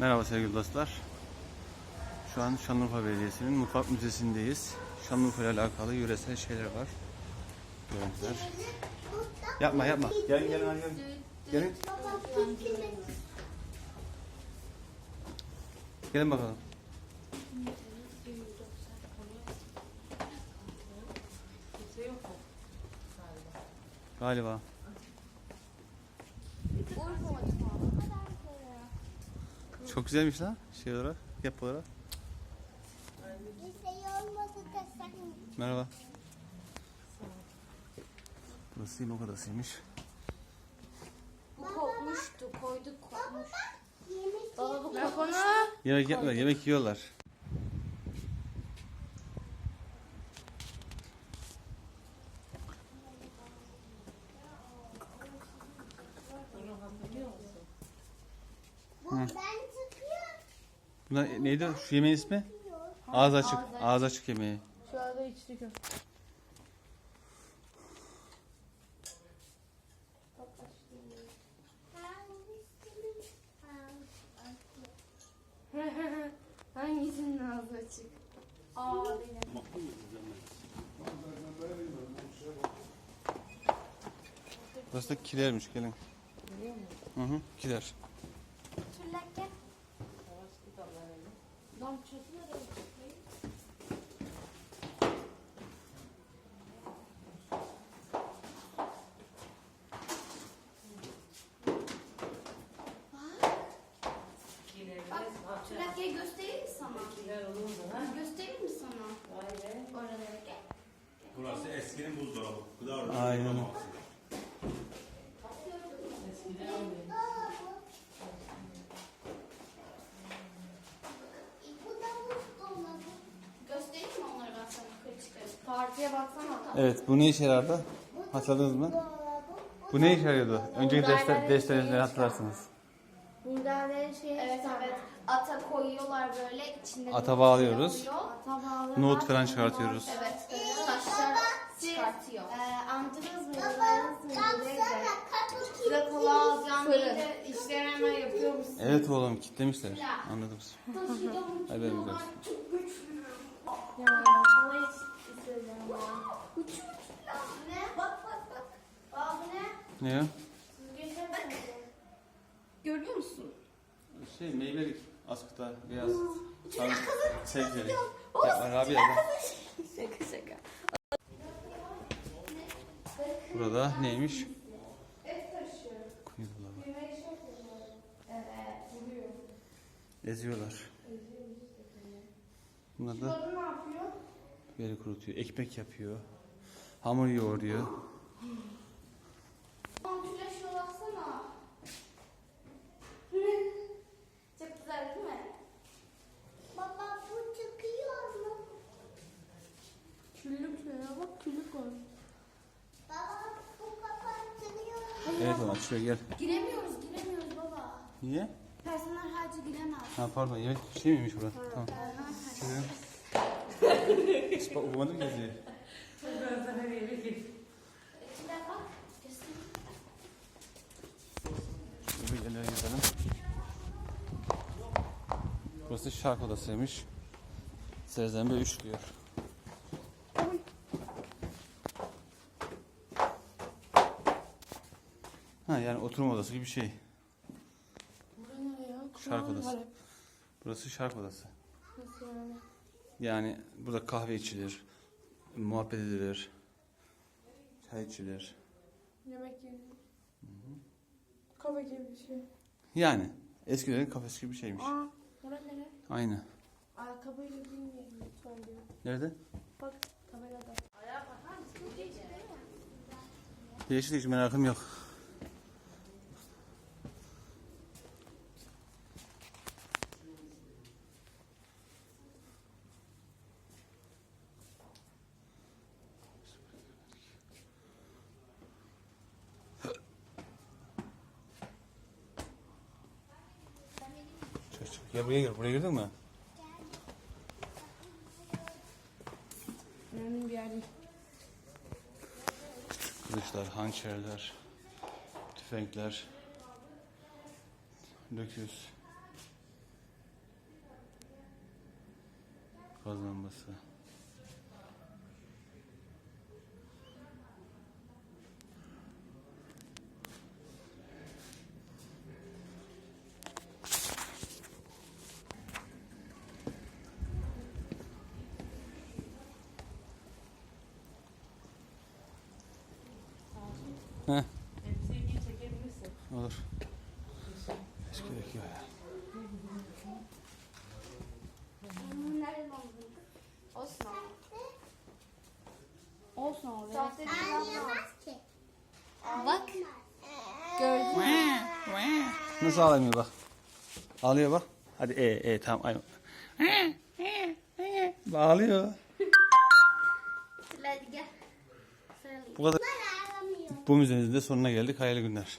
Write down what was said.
Merhaba sevgili dostlar. Şu an Şanlıurfa Belediyesi'nin mutfak müzesindeyiz. Şanlıurfa ile alakalı yöresel şeyler var. Görüntüler. Yapma yapma. Gelin gelin gelin. Gelin. Gelin bakalım. Galiba. Çok güzelmiş lan şey olarak, yapı olarak. Merhaba. Burası yemek odasıymış. Bu kokmuştu. Koyduk kokmuş. Baba bu kokmuş. Yemek yapmıyor, yemek yiyorlar. Ben çıkıyorum. Bunlar neydi? Şu yemeğin ismi? Ağız açık. Ağız açık yemeği. Şu anda içtik. Hangisinin ağzı açık? Aa benim. Burası da kilermiş gelin. Hı hı, kiler. Lan çözüyor da. Bak, Trakya'yı göstereyim mi sana? Göstereyim mi sana? Oraları gel. Burası eskinin buzdolabı. Gıda Aynen. uygulaması. Bu da buzdolabı. Göstereyim mi onları ben sana yukarı çıkarıp? Partiye baksana. Evet bu ne işe yarardı? Hatırladınız mı? Bu ne işe yarıyordu? Önceki dersler, derslerinizde hatırlarsınız. Buradan şey Evet evet. Ata koyuyorlar böyle içinde. Ata bağlıyoruz. Ata bağlıyorlar. Nohut falan çıkartıyoruz. Evet. Taşlar çıkartıyor. Ee, amcanız mı? Babanız Size kola alacağım diye de işleri hemen yapıyor musun? Evet oğlum kitlemişler. Anladım. Haberimiz olsun. Ya kola hiç istemiyorum ya. Ne? Bak bak bak. Aa bu ne? Ne ya? Süzgeçler mi? Görüyor musun? Şey meyvelik askıda beyaz. Sarı sebzeli. Ya Rabia da. Şaka şaka. Burada neymiş? Kuyu dolabı. Eziyorlar. Bunlar da Kadın ne yapıyor? böyle kurutuyor. Ekmek yapıyor. Hamur yoğuruyor. Baba. Baba. Evet oğlum şuraya gel. Giremiyoruz giremiyoruz baba. Niye? Personel harcı giremez. Ha pardon yemek şey miymiş burası? Tamam. Şuraya. Hiç okumadım ki yazıyı. İçine bak. Göster. Şöyle bir yerlere gezelim. Burası şark odasıymış. Serzembe 3 diyor. Ha yani oturma odası gibi bir şey. Bura ne ya? Şark odası. Burası şark odası. Nasıl yani? Yani burada kahve içilir, muhabbet edilir, çay içilir. Yemek yeniyor. Kafe gibi bir şey. Yani eskilerin kafesi gibi bir şeymiş. Aa, bura nere? Aynı. Ayakkabıyla bilmiyorum lütfen diyor. Nerede? Bak tabelada. Değişik hiç merakım yok. Gel buraya gir. Buraya girdin mi? Kılıçlar, hançerler, tüfekler, döküz, kazanması. Heh. Elbiseyi çekebilirsin. Olur. Hiç gerek yok ya. Nereden aldın? Olsun ama. Olsun ama. Sahte Anlayamaz ki. Bak. Gördün mü? Nasıl ağlamıyor bak. Ağlıyor bak. Hadi e e tamam. Ay. Ağlıyor. Hadi gel. Sarılayım. Bu kadar. Bu müzemizin de sonuna geldik. Hayırlı günler.